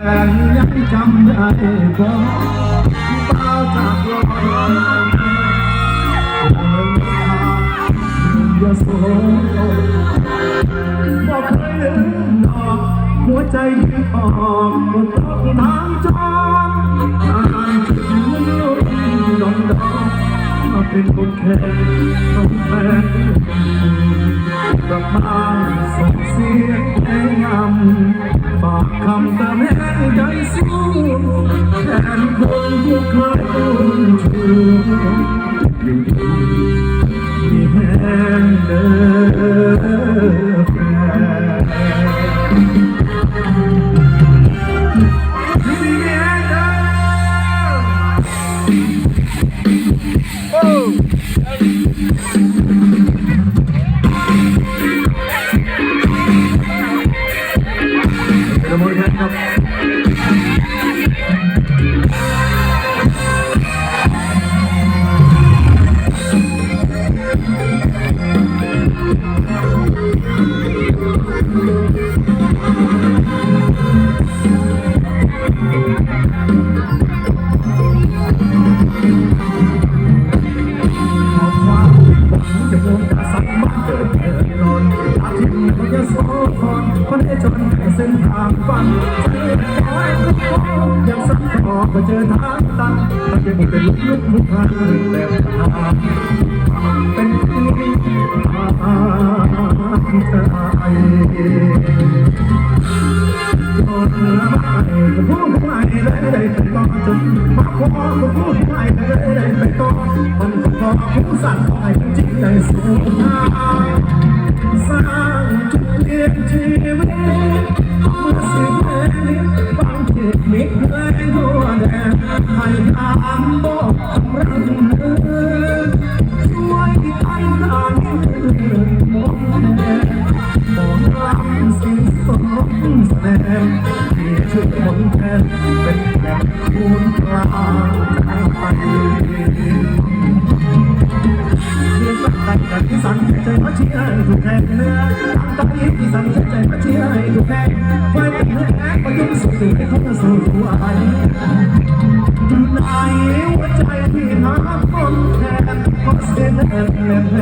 แต่ยังจำได้บ่เป้าจากรอยเดินทางยโสบ่เคยลืมดอกหัวใจที่ออกบนต้องทางจองทางถึงดอนดอกมาเป็นคนแค่ต้องแฟนกลับมาส่งเสียงเพลงงำฝากคำเติมแห่ งใจสู้แทนคนผู้เคยอุ่นชูอยู่ ระสันบ้านเกิดเกิดนอนอาทิตย์มันจะโซ่คอนคนให้จนให้เส้นทางฝันใจร้อยทุกคนยังสักพอก็เจอทางตันมันจะมุ่งเป็นลุกลุกลุกพันแบบทาเป็นที่ทาใจ มาขอก็พูดไม่ได้ได้ไปต่อมันก็พอผู้สั่งไปจริงใจสู้ทาง แสดงที่ช่วยคนแทนเป็นแรงคูณกลางใจเรียนรักกันกันที่สั่งใจมาเชียร์ถูกแทงเนื้อตามตาที่สั่งใจมาเชียร์ถูกแทงไว้เป็นเนื้อแอกปยุกต์สุดสิ่งให้เขาสู่ตัวไออยู่ในหัวใจที่หาคนแทนเพราะเส้นแอน